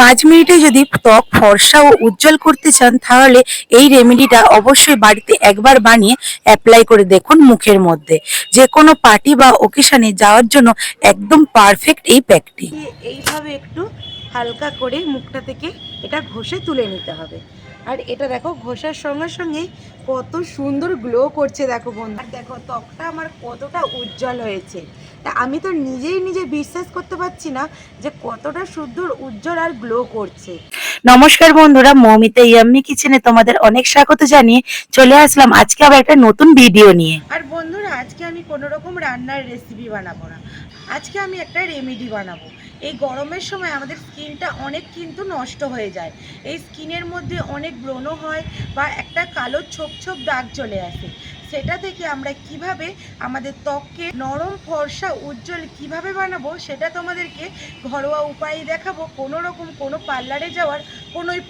পাঁচ মিনিটে যদি ত্বক ফর্সা ও উজ্জ্বল করতে চান, তাহলে এই রেমেডিটা অবশ্যই বাড়িতে একবার বানিয়ে অ্যাপ্লাই করে দেখুন মুখের মধ্যে। যে কোনো পার্টি বা ওকেশানে যাওয়ার জন্য একদম পারফেক্ট এই প্যাকটি। এইভাবে একটু হালকা করে মুখটা থেকে এটা ঘষে তুলে নিতে হবে। আর এটা দেখো ঘষার সঙ্গে সঙ্গেই কত সুন্দর গ্লো করছে দেখো বন্ধু। আর দেখো ত্বকটা আমার কতটা উজ্জ্বল হয়েছে। তা আমি তো নিজেই নিজে বিশ্বাস করতে পারছি না যে কতটা সুন্দর উজ্জ্বল আর গ্লো করছে। নমস্কার বন্ধুরা মৌমিতা ইয়াম্মি কিচেনে তোমাদের অনেক স্বাগত জানিয়ে চলে আসলাম আজকে আবার একটা নতুন ভিডিও নিয়ে। আর বন্ধুরা আজকে আমি কোনো রকম রান্নার রেসিপি বানাবো না। আজকে আমি একটা রেমেডি বানাবো। এই গরমের সময় আমাদের স্কিনটা অনেক কিন্তু নষ্ট হয়ে যায়। এই স্কিনের মধ্যে অনেক ব্রণ হয় বা একটা কালো ছোপ ছোপ দাগ চলে আসে। সেটা থেকে আমরা কীভাবে আমাদের ত্বককে নরম, ফর্সা, উজ্জ্বল কীভাবে বানাবো সেটা তোমাদেরকে ঘরোয়া উপায়ে দেখাবো। কোনো রকম কোনো পার্লারে যাওয়ার কোনোই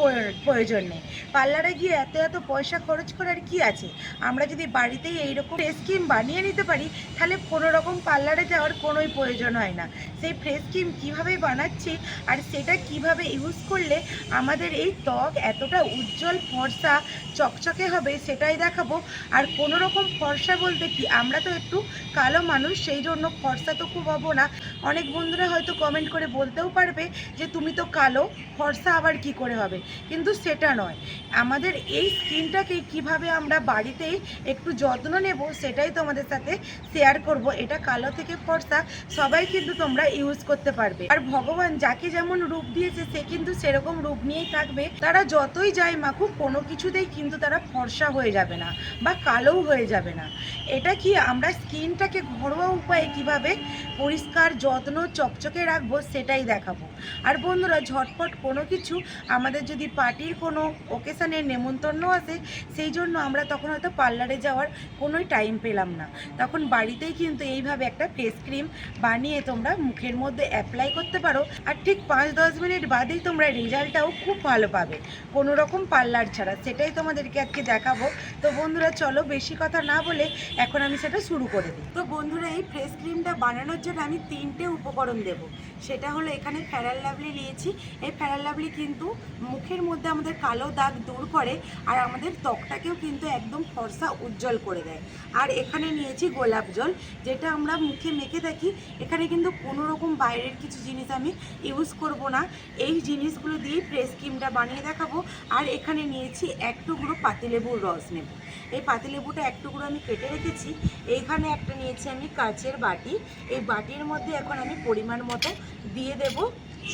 প্রয়োজন নেই। পার্লারে গিয়ে এত এত পয়সা খরচ করার কি আছে? আমরা যদি বাড়িতেই এইরকম ফেস ক্রিম বানিয়ে নিতে পারি, তাহলে কোনো রকম পার্লারে যাওয়ার কোনোই প্রয়োজন হয় না। সেই ফেস ক্রিম কীভাবে বানাচ্ছি আর সেটা কীভাবে ইউজ করলে আমাদের এই ত্বক এতটা উজ্জ্বল, ফর্সা, চকচকে হবে সেটাই দেখাবো। আর কোনো রকম ফর্সা বলতে কি? আমরা তো একটু কালো মানুষ, সেই জন্য ফর্সা তো খুব হব না। অনেক বন্ধুরা হয়তো কমেন্ট করে বলতেও পারবে যে, তুমি তো কালো, ফর্সা আবার কি করে হবে? কিন্তু সেটা নয়। আমাদের এই স্কিনটাকে কীভাবে আমরা বাড়িতেই একটু যত্ন নেব, সেটাই তোমাদের সাথে শেয়ার করব। এটা কালো থেকে ফর্সা, সবাই কিন্তু তোমরা ইউজ করতে পারবে। আর ভগবান যাকে যেমন রূপ দিয়েছে, সে কিন্তু সেরকম রূপ নিয়েই থাকবে। তারা যতই যায় মাখুক, কোনো কিছুতেই কিন্তু তারা ফর্সা হয়ে যাবে না বা কালোও হয়ে যাবে না। এটা কি আমরা স্কিনটাকে ঘরোয়া উপায়ে কীভাবে পরিষ্কার, যত্ন, চকচকে রাখব সেটাই দেখাবো। আর বন্ধুরা, ঝটপট কোনো কিছু আমাদের যদি পার্টির কোনো ওকেশনের নেমন্তন্ন আসে, সেই জন্য আমরা তখন হয়তো পার্লারে যাওয়ার কোনোই টাইম পেলাম না। তখন বাড়িতেই কিন্তু এইভাবে একটা ফেস ক্রিম বানিয়ে তোমরা মুখের মধ্যে অ্যাপ্লাই করতে পারো। আর ঠিক পাঁচ দশ মিনিট বাদেই তোমরা রেজাল্টটাও খুব ভালো পাবে। কোনো রকম পার্লার ছাড়া, সেটাই তোমাদেরকে আজকে দেখাবো। তো বন্ধুরা, চলো বেশি কথা না বলে এখন আমি সেটা শুরু করে দিই। তো বন্ধুরা, এই ফেস ক্রিমটা বানানোর জন্য আমি তিনটে উপকরণ দেব। সেটা হলো এখানে ফেরাল লাভলি নিয়েছি। এই ফেরাল লাভলি কিন্তু মুখের মধ্যে আমাদের কালো দাগ দূর করে আর আমাদের ত্বকটাকেও কিন্তু একদম ফর্সা উজ্জ্বল করে দেয়। আর এখানে নিয়েছি গোলাপ জল, যেটা আমরা মুখে মেখে থাকি। এখানে কিন্তু কোনো রকম বাইরের কিছু জিনিস আমি ইউজ করব না। এই জিনিসগুলো দিয়েই ফ্রেশ ক্রিমটা বানিয়ে দেখাবো। আর এখানে নিয়েছি এক টুকরো পাতিলেবুর রস নেব। এই পাতিলেবুটা এক টুকরো আমি কেটে রেখেছি। এইখানে একটা নিয়েছি আমি কাচের বাটি। এই বাটির মধ্যে এখন আমি পরিমাণ মতো দিয়ে দেব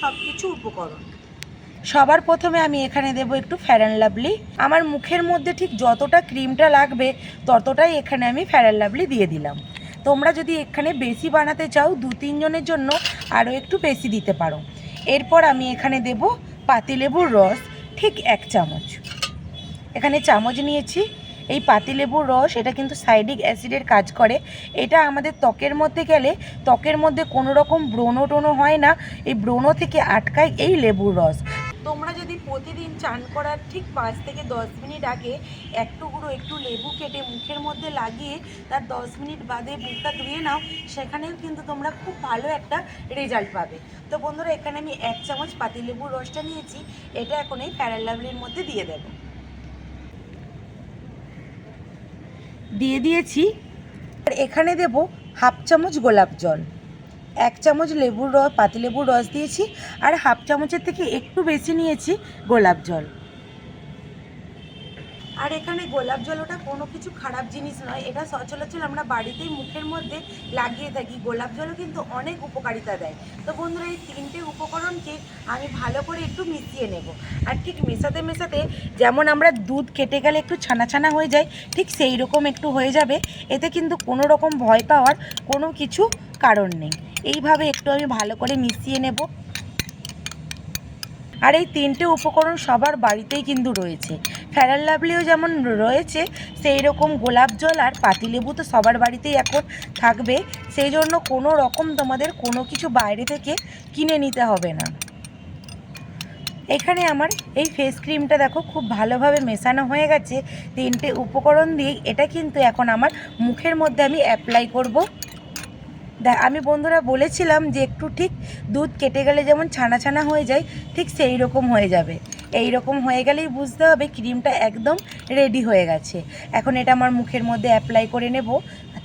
সব কিছু উপকরণ। সবার প্রথমে আমি এখানে দেব একটু ফ্যারান লাভলি আমার মুখের মধ্যে ঠিক যতটা ক্রিমটা লাগবে, ততটাই এখানে আমি ফ্যারান লাভলি দিয়ে দিলাম। তোমরা যদি এখানে বেশি বানাতে চাও, দু তিনজনের জন্য আরও একটু বেশি দিতে পারো। এরপর আমি এখানে দেব পাতিলেবুর রস, ঠিক এক চামচ। এখানে চামচ নিয়েছি। এই পাতিলেবুর রস, এটা কিন্তু সাইডিক অ্যাসিডের কাজ করে। এটা আমাদের ত্বকের মধ্যে গেলে ত্বকের মধ্যে কোনো রকম ব্রণ টোনো হয় না, এই ব্রণ থেকে আটকায় এই লেবুর রস। তোমরা যদি প্রতিদিন চান করার ঠিক পাঁচ থেকে দশ মিনিট আগে এক টুকরো একটু লেবু কেটে মুখের মধ্যে লাগিয়ে, তার দশ মিনিট বাদে মুখটা ধুয়ে নাও, সেখানেও কিন্তু তোমরা খুব ভালো একটা রেজাল্ট পাবে। তো বন্ধুরা, এখানে আমি এক চামচ পাতিলেবুর রসটা নিয়েছি, এটা এখন এই প্যারাল লাভলির মধ্যে দিয়ে দেবো। দিয়ে দিয়েছি। আর এখানে দেব হাফ চামচ গোলাপ জল। এক চামচ লেবুর রস, পাতিলেবুর রস দিয়েছি। আর হাফ চামচের থেকে একটু বেশি নিয়েছি গোলাপ জল। আর এখানে গোলাপ জল ওটা কোনো কিছু খারাপ জিনিস নয়। এটা সচলাচল আমরা বাড়িতেই মুখের মধ্যে লাগিয়ে থাকি। গোলাপ জলও কিন্তু অনেক উপকারিতা দেয়। তো বন্ধুরা, এই তিনটে উপকরণকে আমি ভালো করে একটু মিশিয়ে নেব। আর ঠিক মেশাতে মেশাতে যেমন আমরা দুধ কেটে গেলে একটু ছানা ছানা হয়ে যায়, ঠিক সেই রকম একটু হয়ে যাবে। এতে কিন্তু কোনো রকম ভয় পাওয়ার কোনো কিছু কারণ নেই। এইভাবে একটু আমি ভালো করে মিশিয়ে নেব। আর এই তিনটে উপকরণ সবার বাড়িতেই কিন্তু রয়েছে। ফেরাল লাভলিও যেমন রয়েছে সেই রকম গোলাপ জল আর পাতিলেবু তো সবার বাড়িতেই এখন থাকবে। সেই জন্য কোনো রকম তোমাদের কোনো কিছু বাইরে থেকে কিনে নিতে হবে না। এখানে আমার এই ফেস ক্রিমটা দেখো, খুব ভালোভাবে মেশানো হয়ে গেছে। তিনটে উপকরণ দিয়ে এটা কিন্তু এখন আমার মুখের মধ্যে আমি অ্যাপ্লাই করব। আমি বন্ধুরা বলেছিলাম যে একটু ঠিক দুধ কেটে গেলে যেমন ছানা ছানা হয়ে যায়, ঠিক সেই রকম হয়ে যাবে। এই রকম হয়ে গেলেই বুঝতে হবে ক্রিমটা একদম রেডি হয়ে গেছে। এখন এটা আমার মুখের মধ্যে অ্যাপ্লাই করে নেব,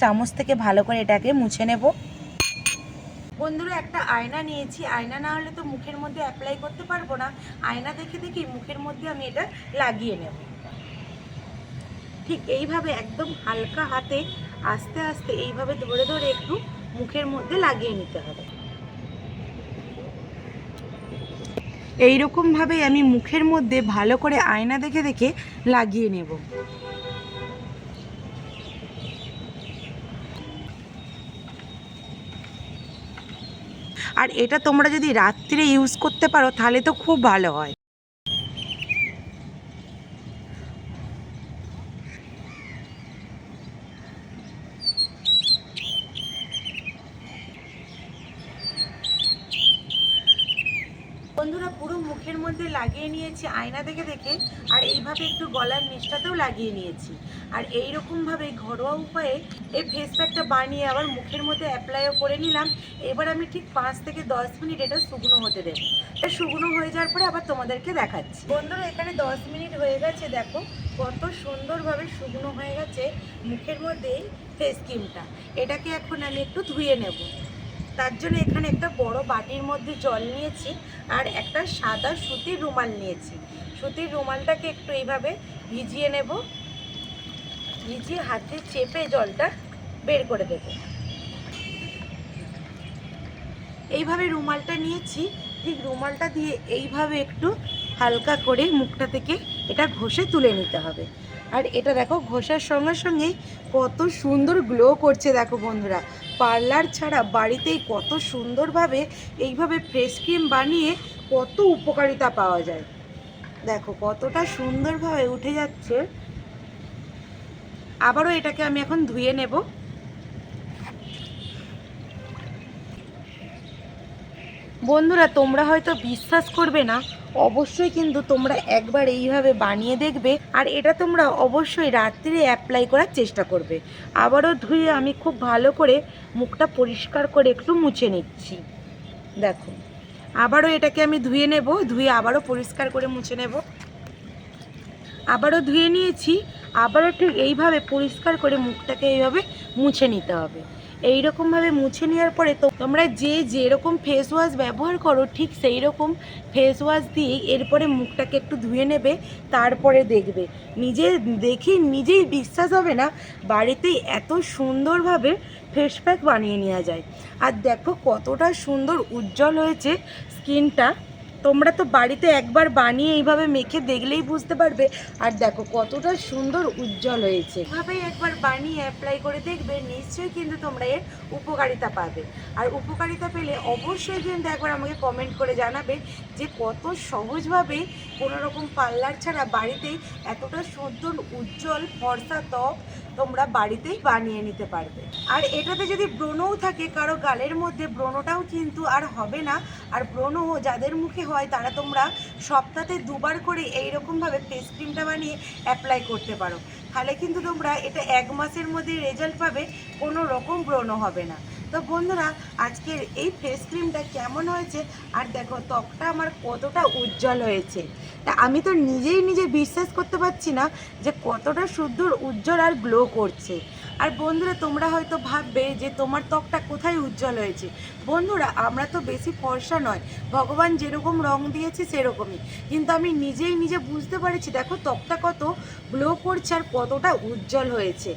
চামচ থেকে ভালো করে এটাকে মুছে নেব। বন্ধুরা, একটা আয়না নিয়েছি। আয়না না হলে তো মুখের মধ্যে অ্যাপ্লাই করতে পারব না। আয়না দেখে দেখি মুখের মধ্যে আমি এটা লাগিয়ে নেব। ঠিক এইভাবে একদম হালকা হাতে, আস্তে আস্তে এইভাবে ধরে ধরে একটু মুখের মধ্যে লাগিয়ে নিতে হবে। এইরকম ভাবে আমি মুখের মধ্যে ভালো করে আয়না দেখে দেখে লাগিয়ে নেব। আর এটা তোমরা যদি রাত্রিরে ইউজ করতে পারো, তাহলে তো খুব ভালো হয় বন্ধুরা মুখের মধ্যে লাগিয়ে নিয়েছি, আয়না দেখে দেখে, আর এইভাবে একটু গলার নিচটাতেও লাগিয়ে নিয়েছি। আর এই রকমভাবে ঘরোয়া উপায়ে এই ফেস প্যাকটা বানিয়ে আবার মুখের মধ্যে অ্যাপ্লাইও করে নিলাম। এবার আমি ঠিক পাঁচ থেকে দশ মিনিট এটা শুকনো হতে দেবো। এটা শুকনো হয়ে যাওয়ার পরে আবার তোমাদেরকে দেখাচ্ছি। বন্ধুরা, এখানে দশ মিনিট হয়ে গেছে, দেখো কত সুন্দরভাবে শুকনো হয়ে গেছে মুখের মধ্যে ফেস ক্রিমটা এটাকে এখন আমি একটু ধুয়ে নেব। তার জন্য এখানে একটা বড় বাটির মধ্যে জল নিয়েছি আর একটা সাদা সুতির রুমাল নিয়েছি। সুতির রুমালটাকে একটু এইভাবে ভিজিয়ে নেব। ভিজিয়ে হাতে চেপে জলটা বের করে দেব। এইভাবে রুমালটা নিয়েছি। ঠিক রুমালটা দিয়ে এইভাবে একটু হালকা করে মুখটা থেকে এটা ঘষে তুলে নিতে হবে। আর এটা দেখো, ঘষার সঙ্গে সঙ্গে কত সুন্দর গ্লো করছে দেখো বন্ধুরা। পার্লার ছাড়া বাড়িতেই কত সুন্দরভাবে এইভাবে ফ্রেশ ক্রিম বানিয়ে কত উপকারিতা পাওয়া যায়। দেখো কতটা সুন্দরভাবে উঠে যাচ্ছে। আবারও এটাকে আমি এখন ধুয়ে নেব। বন্ধুরা, তোমরা হয়তো বিশ্বাস করবে না অবশ্যই কিন্তু তোমরা একবার এইভাবে বানিয়ে দেখবে আর এটা তোমরা অবশ্যই রাত্রিরে অ্যাপ্লাই করার চেষ্টা করবে। আবারও ধুয়ে আমি খুব ভালো করে মুখটা পরিষ্কার করে একটু মুছে নিচ্ছি। দেখো, আবারও এটাকে আমি ধুয়ে নেব, ধুয়ে আবারও পরিষ্কার করে মুছে নেব। আবারও ধুয়ে নিয়েছি, আবারও ঠিক এইভাবে পরিষ্কার করে মুখটাকে এইভাবে মুছে নিতে হবে। এই রকমভাবে মুছে নেওয়ার পরে তো তোমরা যে যেরকম ফেস ওয়াশ ব্যবহার করো, ঠিক সেই রকম ফেস ওয়াশ দিয়ে এরপরে মুখটাকে একটু ধুয়ে নেবে, তারপরে দেখবে। নিজে দেখে নিজেই বিশ্বাস হবে না বাড়িতেই এত সুন্দরভাবে ফেস প্যাক বানিয়ে নেওয়া যায়। আর দেখো কতটা সুন্দর উজ্জ্বল হয়েছে স্কিনটা তোমরা তো বাড়িতে একবার বানিয়ে এইভাবে মেখে দেখলেই বুঝতে পারবে। আর দেখো কতটা সুন্দর উজ্জ্বল হয়েছে। এভাবেই একবার বানিয়ে অ্যাপ্লাই করে দেখবে, নিশ্চয়ই কিন্তু তোমরা এর উপকারিতা পাবে। আর উপকারিতা পেলে অবশ্যই কিন্তু একবার আমাকে কমেন্ট করে জানাবে যে কত সহজভাবে কোনো রকম পার্লার ছাড়া বাড়িতেই এতটা সুন্দর উজ্জ্বল ফর্সা ত্বক তোমরা বাড়িতেই বানিয়ে নিতে পারবে। আর এটাতে যদি ব্রণও থাকে, কারও গালের মধ্যে ব্রণটাও কিন্তু আর হবে না। আর ব্রণ যাদের মুখে হয়, তারা তোমরা সপ্তাহে দুবার করে এইরকমভাবে ফেস ক্রিমটা বানিয়ে অ্যাপ্লাই করতে পারো। তাহলে কিন্তু তোমরা এটা এক মাসের মধ্যে রেজাল্ট পাবে, কোনো রকম ব্রণ হবে না। তো বন্ধুরা, আজকের এই ফেস ক্রিমটা কেমন হয়েছে? আর দেখো, ত্বকটা আমার কতটা উজ্জ্বল হয়েছে। তা আমি তো নিজেই নিজে বিশ্বাস করতে পারছি না যে কতটা সুন্দর উজ্জ্বল আর গ্লো করছে। আর বন্ধুরা, তোমরা হয়তো ভাববে যে তোমার ত্বকটা কোথায় উজ্জ্বল হয়েছে। বন্ধুরা, আমরা তো বেশি ফর্সা নয়। ভগবান যেরকম রং দিয়েছে, সেরকমই। কিন্তু আমি নিজেই নিজে বুঝতে পারছি, দেখো ত্বকটা কত গ্লো করছে আর কতটা উজ্জ্বল হয়েছে।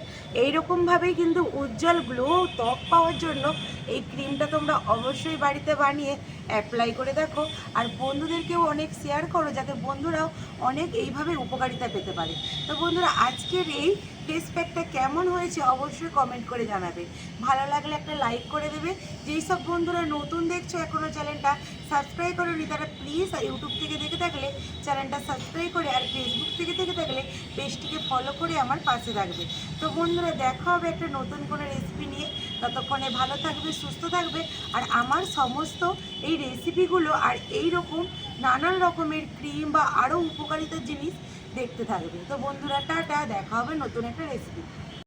এইরকমভাবেই কিন্তু উজ্জ্বল গ্লো ত্বক পাওয়ার জন্য এই ক্রিমটা তোমরা অবশ্যই বাড়িতে বানিয়ে অ্যাপ্লাই করে দেখো। আর বন্ধুদেরকেও অনেক শেয়ার করো, যাতে বন্ধুরাও অনেক এইভাবে উপকারিতা পেতে পারে। তো বন্ধুরা, আজকের এই ফেস প্যাকটা কেমন হয়েছে অবশ্যই কমেন্ট করে জানাবে। ভালো লাগলে একটা লাইক করে দেবে। যেই সব বন্ধুরা নতুন দেখছ এখনও চ্যানেলটা সাবস্ক্রাইব করোনি তারা প্লিজ ইউটিউব থেকে দেখে থাকলে চ্যানেলটা সাবস্ক্রাইব করে আর ফেসবুক থেকে দেখে থাকলে পেজটিকে ফলো করে আমার পাশে থাকবে। তো বন্ধুরা, দেখা হবে একটা নতুন কোনো রেসিপি নিয়ে। ততক্ষণে ভালো থাকবে, সুস্থ থাকবে আর আমার সমস্ত এই রেসিপিগুলো আর এই রকম নানান রকমের ক্রিম বা আরও উপকারিতার জিনিস দেখতে থাকবে। তো বন্ধুরা, টাটা, দেখা হবে নতুন একটা রেসিপি